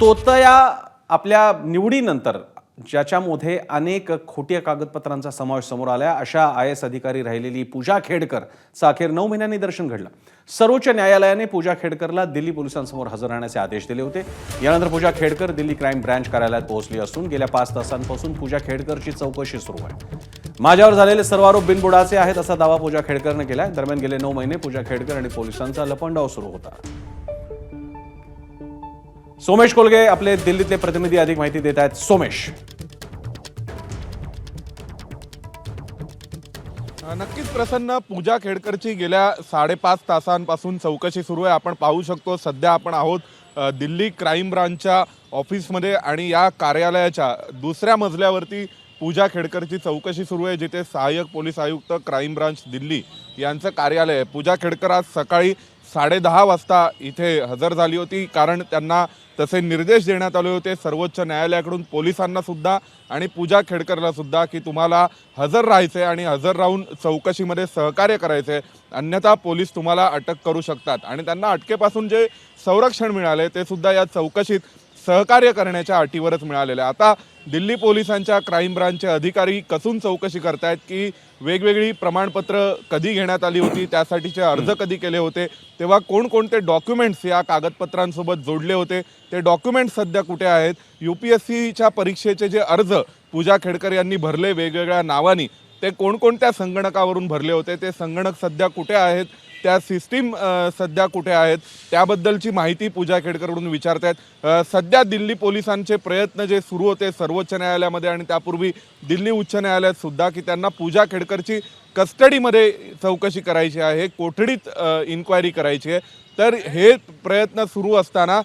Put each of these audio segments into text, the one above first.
तोतया आपल्या निवडीनंतर ज्याच्यामध्ये अनेक खोट्या कागदपत्रांचा समावेश समोर आला अशा आय एस अधिकारी राहिलेली पूजा खेडकरचं अखेर नऊ महिन्यांनी दर्शन घडलं. सर्वोच्च न्यायालयाने पूजा खेडकरला दिल्ली पोलिसांसमोर हजर राहण्याचे आदेश दिले होते. यानंतर पूजा खेडकर दिल्ली क्राईम ब्रँच कार्यालयात पोहोचली असून गेल्या पाच तासांपासून पूजा खेडकरची चौकशी सुरू आहे. माझ्यावर झालेले सर्व आरोप बिनबुडाचे आहेत असा दावा पूजा खेडकरनं केला दरम्यान गेले नऊ महिने पूजा खेडकर आणि पोलिसांचा लपंडाव सुरू होता. सोमेश कोलगे आपले दिल्लीतले प्रतिनिधी अधिक माहिती देत आहेत. सोमेश. नक्कीच प्रसन्न. पूजा खेडकरची गेल्या साडेपाच तासांपासून चौकशी सुरू आहे. आपण पाहू शकतो सध्या आपण आहोत दिल्ली क्राईम ब्रांचच्या ऑफिसमध्ये आणि या कार्यालयाच्या दुसऱ्या मजल्यावरती पूजा खेडकरची चौकशी सुरू आहे जिथे सहाय्यक पोलीस आयुक्त क्राईम ब्रांच दिल्ली यांचं कार्यालय आहे. पूजा खेडकर आज सकाळी साडेदहा वाजता इथे हजर झाली होती कारण त्यांना तसे निर्देश देण्यात आले होते. सर्वोच्च न्यायालयाकडून पोलिसांनासुद्धा आणि पूजा खेडकरलासुद्धा की तुम्हाला हजर राहायचे आणि हजर राहून चौकशीमध्ये सहकार्य करायचे अन्यथा पोलीस तुम्हाला अटक करू शकतात. आणि त्यांना अटकेपासून जे संरक्षण मिळाले ते सुद्धा या चौकशीत सहकार्य करण्याच्या अटीवरच मिळालेलं आहे आता दिल्ली पोलिसांच्या क्राईम ब्रांचचे अधिकारी कसून चौकशी करतायत की वेगवेगळी प्रमाणपत्र कधी घेण्यात आली होती त्यासाठीचे अर्ज कधी केले होते तेव्हा कोणकोणते डॉक्युमेंट्स या कागदपत्रांसोबत जोडले होते ते डॉक्युमेंट्स सध्या कुठे आहेत? यू पी एस सीच्या परीक्षेचे जे अर्ज पूजा खेडकर यांनी भरले वेगवेगळ्या नावानी ते कोणकोणत्या संगणकावरून भरले होते? ते संगणक सध्या कुठे आहेत? त्या सिस्टीम सध्या कुठे आहेत त्याबद्दलची माहिती पूजा खेडकरकडून विचारत आहेत सध्या दिल्ली पोलिसांचे प्रयत्न जे सुरू होते सर्वोच्च न्यायालयामध्ये आणि त्यापूर्वी दिल्ली उच्च न्यायालयात सुद्धा की त्यांना पूजा खेडकरची कस्टडीमध्ये चौकशी करायची आहे कोठडीत इन्क्वायरी करायची आहे. तर हे प्रयत्न सुरू असताना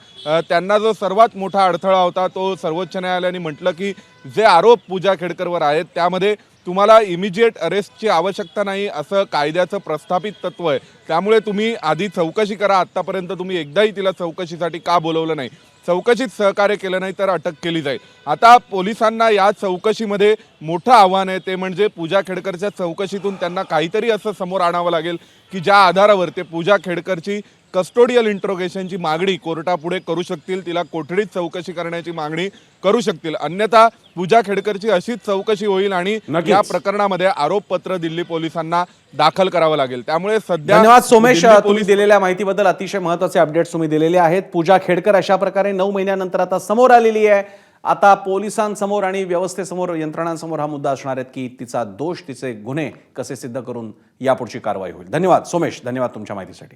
त्यांना जो सर्वात मोठा अडथळा होता तो सर्वोच्च न्यायालयाने म्हटलं की जे आरोप पूजा खेडकरवर आहेत त्यामध्ये तुम्हाला इमिजिएट अरेस्टची आवश्यकता नाही असं कायद्याचं प्रस्थापित तत्व आहे. त्यामुळे तुम्ही आधी चौकशी करा. आत्तापर्यंत तुम्ही एकदाही तिला चौकशीसाठी का बोलवलं नाही? चौकशीत सहकार्य केलं नाही तर अटक केली जाईल. आता पोलिसांना या चौकशीमध्ये मोठं आव्हान आहे. ते म्हणजे पूजा खेडकरच्या चौकशीतून त्यांना काहीतरी असं समोर आणावं लागेल की ज्या आधारावर ते पूजा खेडकरची कस्टोडियल इंट्रोगेशनची मागणी कोर्टापुढे करू शकतील तिला कोठडीत चौकशी करण्याची मागणी करू शकतील. अन्यथा पूजा खेडकरची अशीच चौकशी होईल आणि. या प्रकरणामध्ये आरोपपत्र दिल्ली पोलिसांना दाखल करावं लागेल. त्यामुळे सध्या धन्यवाद सोमेश तुम्ही दिलेल्या माहितीबद्दल अतिशय महत्त्वाचे अपडेट्स तुम्ही दिलेले आहेत. पूजा खेडकर अशा प्रकारे नऊ महिन्यानंतर आता समोर आलेली आहे. आता पोलिसांसमोर आणि व्यवस्थेसमोर यंत्रणांसमोर हा मुद्दा असणार आहे की तिचा दोष तिचे गुन्हे कसे सिद्ध करून यापुढची कारवाई होईल. धन्यवाद सोमेश धन्यवाद तुमच्या माहितीसाठी.